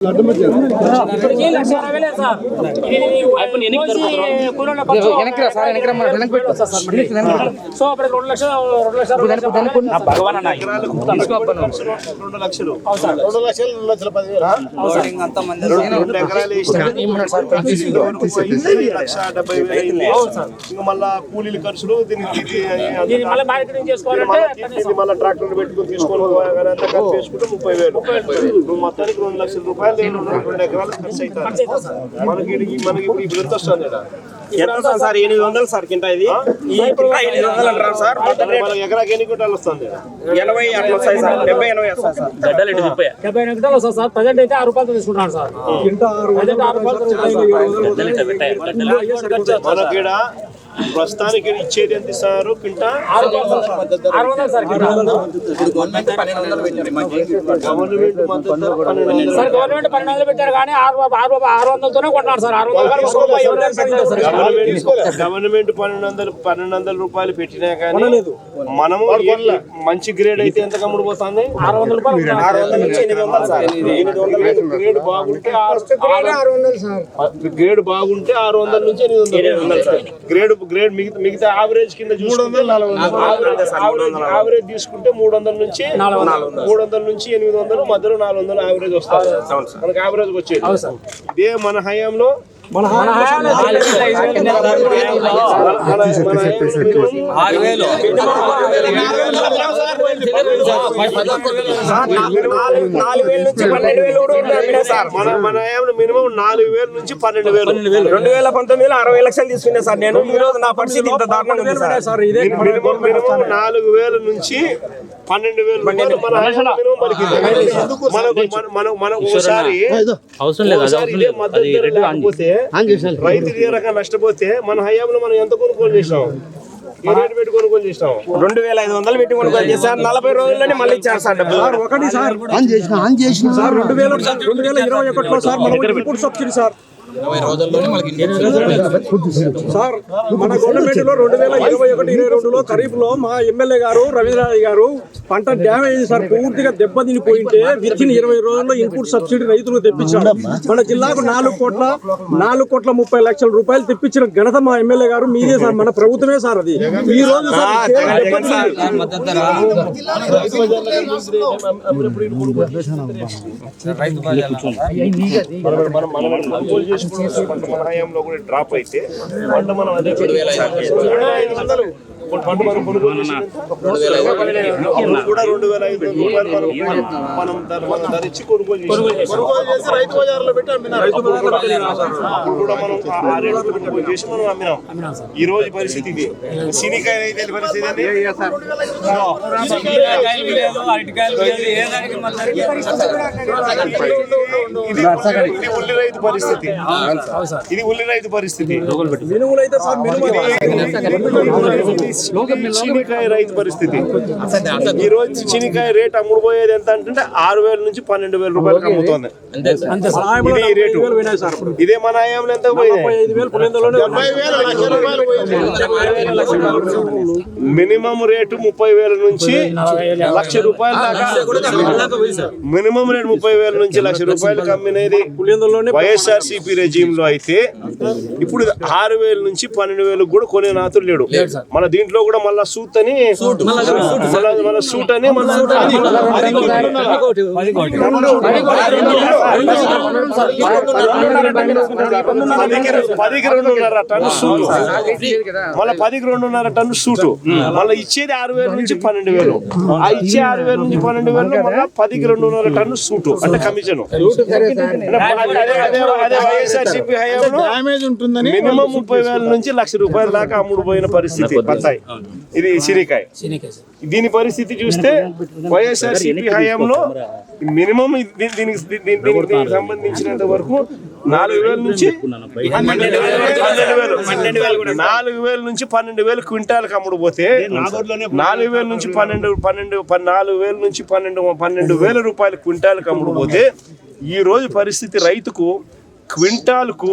So అప్పుడు రెండు లక్షలు రెండు లక్షలు రెండు లక్షలు రెండు లక్షల పదివేలు లక్ష డెబ్బై వేలు ఇంకా మళ్ళా కూలీల ఖర్చులు దీనికి మళ్ళీ చేసుకోవాలంటే మళ్ళీ ట్రాక్టర్ పెట్టుకుని తీసుకొని పోయాలి ఖర్చు చేసుకుంటే ముప్పై వేలు మొత్తానికి రెండు లక్షల రూపాయలు రెండు ఎకరాలు ఖర్చు అవుతుంది మనకి ఇది- మనకి ఇప్పుడు ఇప్పుడు ఎంత వస్తుంది ఈడ? ఎంత వస్తుంది సార్ ఎనిమిది వందలు సార్ కింట ఇది. ఎనిమిది వందలు అంటారు సార్? మనకి ఎకరాకి ఎన్ని వస్తుంది? ఈడ? ఎనభై అట్లా వస్తాయి సార్. డెబ్బై ఎనభై వస్తాయి సార్. డెబ్బై ఎనిమిది గంటలు వస్తుంది సార్. ప్రజెంట్ అయితే ఆరు రూపాయలు తీసుకుంటున్నాను సార్. మనకి ప్రస్తుతానికి ఇచ్చేది ఎంత ఇస్తారు కింట. గవర్నమెంట్ పన్నెండు వందలు. సార్ గవర్నమెంట్ పన్నెండు వందలు పెట్టారు కానీ ఆరు ఆరు ఆరు వందలతోనే కొంటున్నారు సార్. ఆరు వందలు కానీ ఒక రూపాయి ఎవరు సార్ సార్? గవర్నమెంట్ గవర్నమెంట్ పన్నెండు వందలు పన్నెండు వందల రూపాయలు పెట్టినా కానీ మనము మంచి గ్రేడ్ అయితే ఎంత కమ్ముడు పోతుంది? ఆరు వందల బాగుంటే గ్రేడ్ బాగుంటే ఆరు వందల నుంచి ఎనిమిది వందలు. గ్రేడ్ గ్రేడ్ మిగతా మిగతా యావరేజ్ కింద చూసుకుంటే యావరేజ్ తీసుకుంటే మూడు వందల నుంచి మూడు వందల నుంచి ఎనిమిది వందలు మధ్యలో నాలుగు వందలు యావరేజ్ వస్తుంది మనకి యావరేజ్ వచ్చేది. ఇదే మన హయాంలో మినిమం నాలుగు వేల నుంచి పన్నెండు వేలు రెండు వేల పంతొమ్మిదిలో అరవై లక్షలు తీసుకునే సార్ నేను ఈ రోజు నా పరిస్థితి ఇంత దారుణంగా ఉంది సార్ మినిమం మినిమం నాలుగు వేల నుంచి పన్నెండు వేలు మన హయాంలో మినిమం పలికింది. మనకు మన- మన మన ఓసారి ఓసారి ఇదే మద్దతు ధర లేకపోతే రైతు ఏ రకంగా నష్టపోతే మన హయాంలో మనం ఎంత కొనుగోలు చేసినాం? రెండు వేల ఐదు వందలు పెట్టి కొనుగోలు చేశారు నలభై రోజుల్లోనే మళ్ళీ ఇచ్చారు సార్ డబ్బులు. ఒకటి సార్. రెండు వేల రెండు వేల ఇరవై ఒకటిలో సార్ మన ఇన్పుట్ సబ్సిడీ సార్. సార్ మన గవర్నమెంట్లో రెండు వేల ఇరవై ఒకటి ఇరవై రెండులో ఖరీఫ్లో మా ఎమ్మెల్యే గారు రవీంద్రనాథ్ గారు పంట డ్యామేజ్ సార్ పూర్తిగా దెబ్బతిని పోయింటే విత్ ఇన్ ఇరవై రోజుల్లో ఇన్పుట్ సబ్సిడీ రైతులకు తెప్పించాడు మన జిల్లాకు నాలుగు కోట్ల నాలుగు కోట్ల ముప్పై లక్షల రూపాయలు తెప్పించిన ఘనత మా ఎమ్మెల్యే గారు మీదే సార్ మన ప్రభుత్వమే సార్ అది. ఈ రోజు సార్ మనం హయాంలో కూడా డ్రాప్ అయితే పంట మనం అదే పంట మనం కొనుగోలు కూడా రెండు వేల ఐదు వందల రూపాయలు మనం మనం ధర- మనం ధరించి కొనుగోలు చేసి కొనుగోలు చేసి రైతు బజార్లో పెట్టి అమ్మినాం అప్పుడు కూడా మనం ఆ- ఆ రేటు కొనుగోలు చేసి మనం అమ్మినాం. ఈ రోజు పరిస్థితి ఇది. సినికాయ రైతుల పరిస్థితి? ఇది ఉల్లి రైతు పరిస్థితి. ఇది ఉల్లి రైతు పరిస్థితి. మినుములు అయితే సార్ మినుములు ఇది చీనికాయ రైతు పరిస్థితి. ఈ రోజు చీనికాయ రేట్ అమ్ముడు పోయేది ఎంత అంటే ఆరు వేల నుంచి పన్నెండు వేల రూపాయలకు అమ్ముతోంది. అంతే సార్. ఇది ఈ రేటు. ఇదే మన ఆయంలో ఎంత మినిమం రేటు ముప్పై వేల నుంచి లక్ష రూపాయల దాకా మినిమం. రేటు ముప్పై వేల నుంచి లక్ష రూపాయలకు పులిందలోనే వైఎస్ఆర్ సిపి రెజీమ్లో అయితే ఇప్పుడు ఆరు వేల నుంచి పన్నెండు వేలకు కూడా కొనే నాతులు లేడు మన దీంట్లో కూడా మళ్ళా సూట్ అని మన సూట్ అని మన పదికి పదికి రెండున్నర టన్ను సూటు మళ్ళీ పదికి రెండున్నర టన్ను సూటు మళ్ళీ ఇచ్చేది ఆరు వేల నుంచి పన్నెండు వేలు ఆ ఇచ్చే ఆరు వేల నుంచి పన్నెండు వేలు మళ్ళీ పదికి రెండున్నర టన్ను సూటు అంటే కమిషన్ డ్యామేజ్ ఉంటుందని మినిమం ముప్పై వేల నుంచి లక్ష రూపాయల దాకా అమ్ముడు పోయిన పరిస్థితి బత్తాయి ఇది సిరికాయ. దీని పరిస్థితి చూస్తే వైఎస్ఆర్ సిపి హయాంలో మినిమం దీనికి దీనికి సంబంధించినంత వరకు నాలుగు వేల నుంచి నాలుగు వేల నుంచి పన్నెండు వేలు క్వింటాలకు అమ్ముడు పోతే నాలుగు వేల నుంచి పన్నెండు పన్నెండు పన్- నాలుగు వేల నుంచి పన్నెండు పన్నెండు వేల రూపాయలు క్వింటాలకు అమ్ముడు పోతే ఈరోజు పరిస్థితి రైతుకు క్వింటాల్కు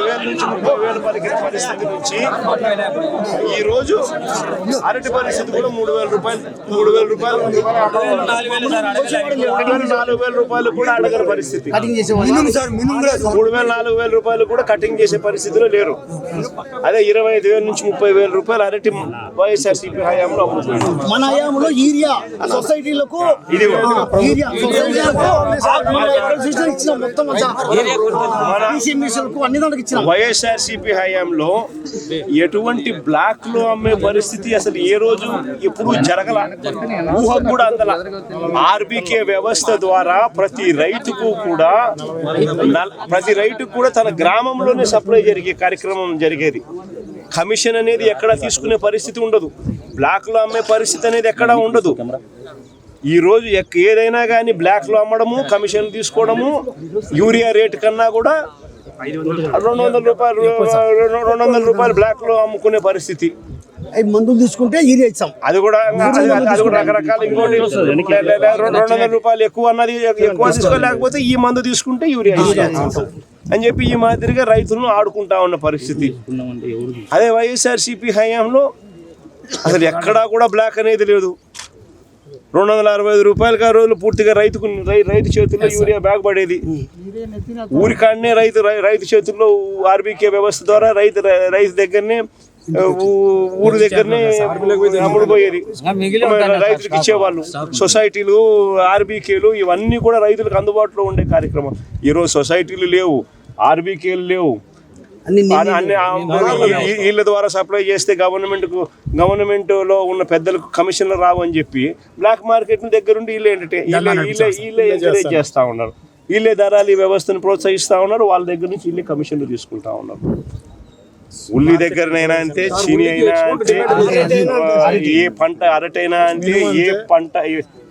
వేల నుంచి ముప్పై వేలు పలికిన పరిస్థితి నుంచి ఈ రోజు అరటి పరిస్థితి కూడా మూడు వేల రూపాయలు మూడు వేల రూపాయలు నాలుగు వేల రూపాయలు కూడా అడగని పరిస్థితి. మూడు వేల నాలుగు వేల రూపాయలు కూడా కటింగ్ చేసే పరిస్థితిలో లేరు. అదే ఇరవై ఐదు వేల నుంచి ముప్పై వేల రూపాయలు అరటి వైఎస్ఆర్ సిపి హయాంలో అమ్ముతుంది మన హయాంలో యూరియా సొసైటీలకు ఇది మొత్తం అన్ని దానికి వైఎస్ఆర్సీపీ వైఎస్ఆర్ హయాంలో ఎటువంటి బ్లాక్లో అమ్మే పరిస్థితి అసలు ఏ రోజు ఎప్పుడు జరగల? ఊహకు కూడా అందల. ఆర్బికే వ్యవస్థ ద్వారా ప్రతి రైతుకు కూడా నల్- ప్రతి రైతుకు కూడా తన గ్రామంలోనే సప్లై జరిగే కార్యక్రమం జరిగేది. కమిషన్ అనేది ఎక్కడ తీసుకునే పరిస్థితి ఉండదు. బ్లాక్లో అమ్మే పరిస్థితి అనేది ఎక్కడా ఉండదు. ఈ రోజు ఎక్- ఏదైనా కానీ బ్లాక్లో అమ్మడము కమిషన్ తీసుకోవడము యూరియా రేట్ కన్నా కూడా రెండు వందల రూపాయలు. రెండు రెండు వందల రూపాయలు బ్లాక్లో అమ్ముకునే పరిస్థితి. మందులు తీసుకుంటే యూరియా ఇచ్చాం. అది కూడా అది కూడా రకరకాల ఇంకోటి రెండు వందల రూపాయలు ఎక్కువ అన్నది ఎక్కువ తీసుకోలేకపోతే ఈ మందు తీసుకుంటే యూరియా. అని చెప్పి ఈ మాదిరిగా రైతులను ఆడుకుంటా ఉన్న పరిస్థితి. అదే వైఎస్ఆర్ సిపి హయాంలో అసలు ఎక్కడా కూడా బ్లాక్ అనేది లేదు. రెండు వందల అరవై ఐదు రూపాయలకి ఆ రోజులు పూర్తిగా రైతుకు రైతు చేతుల్లో యూరియా బ్యాగ్ పడేది. ఊరికాడనే రైతు రైతు చేతుల్లో ఆర్బీకే వ్యవస్థ ద్వారా రైతు రైతు దగ్గరనే ఊరి దగ్గరనే అమ్ముడు పోయేది. రైతులకు ఇచ్చేవాళ్ళు. సొసైటీలు ఆర్బీకేలు ఇవన్నీ కూడా రైతులకు అందుబాటులో ఉండే కార్యక్రమం. ఈరోజు సొసైటీలు లేవు ఆర్బీకేలు లేవు వీళ్ళ ద్వారా సప్లై చేస్తే గవర్నమెంట్కు గవర్నమెంట్లో ఉన్న పెద్దలకు కమిషన్లు రావు అని చెప్పి బ్లాక్ మార్కెట్ దగ్గరుండి వీళ్ళే ఎంటర్టైన్ వీళ్ళే ఎంకరేజ్ చేస్తా ఉన్నారు. వీళ్ళే ధరలు ఈ వ్యవస్థను ప్రోత్సహిస్తా ఉన్నారు. వాళ్ళ దగ్గర నుంచి వీళ్ళే కమిషన్లు తీసుకుంటా ఉన్నారు. ఉల్లి దగ్గరనైనా అంతే చీని అయినా అంతే ఆ, ఏ పంట అరటైనా అంతే ఏ పంట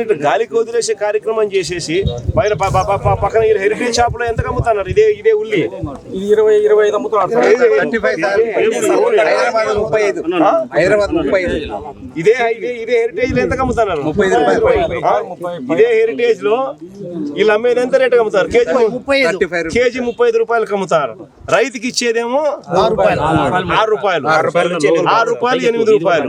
ఇట్లా గాలికి వదిలేసే కార్యక్రమం చేసేసి బయట ప- ప- ప- పక్కన ఈ హెరిటేజ్ షాప్లో ఎంత అమ్ముతున్నారు? ఇదే ఇదే ఉల్లి. ఇది ఇరవై ఇరవై ఐదు అమ్ముతున్నారు. ఇదే ఇదే ఇదే హెరిటేజ్లో ఎంత అమ్ముతున్నారు? ఇదే హెరిటేజ్లో వీళ్ళు అమ్మేది ఎంత రేట్ అమ్ముతారు? కేజీ కేజీ ముప్పై ఐదు రూపాయలకి అమ్ముతారు. రైతుకి ఇచ్చేదేమో ఆరు రూపాయలు. ఆరు రూపాయలు. ఎనిమిది రూపాయలు.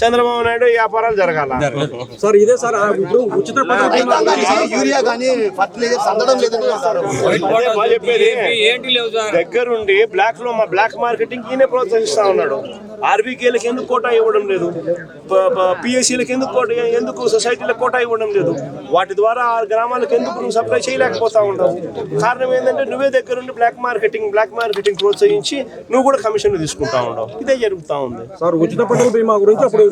చంద్రబాబు నాయుడు వ్యాపారాలు జరగాల. సార్ ఇదే సార్ ఇప్పుడు ఉచిత యూరియా కానీ ఫర్టిలైజర్స్ అందడం లేదని చెప్పేది దగ్గరుండి బ్లాక్లో మా బ్లాక్ మార్కెటింగ్ ఈయనే ప్రోత్సహిస్తా ఉన్నాడు. ఆర్బీకేలకు ఎందుకు కోటా ఇవ్వడం లేదు? పిఎస్సీలకు ఎందుకు కోట ఎందుకు సొసైటీలకు కోటా ఇవ్వడం లేదు? వాటి ద్వారా ఆ గ్రామాలకు ఎందుకు నువ్వు సప్లై చేయలేకపోతా ఉంటావు? కారణం ఏంటంటే నువ్వే దగ్గరుండి బ్లాక్ మార్కెటింగ్ బ్లాక్ మార్కెటింగ్ ప్రోత్సహించి నువ్వు కూడా కమిషన్ తీసుకుంటా ఉండవు ఇదే జరుగుతా ఉంది. సార్ ఉచిత పథకం బీమా గురించి అప్పుడు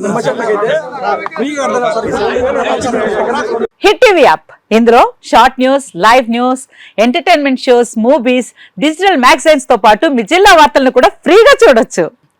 హిట్ టీవీ యాప్. ఇందులో short news live news entertainment shows movies digital మ్యాగజైన్స్తో పాటు మీ జిల్లా వార్తలను కూడా ఫ్రీగా చూడొచ్చు.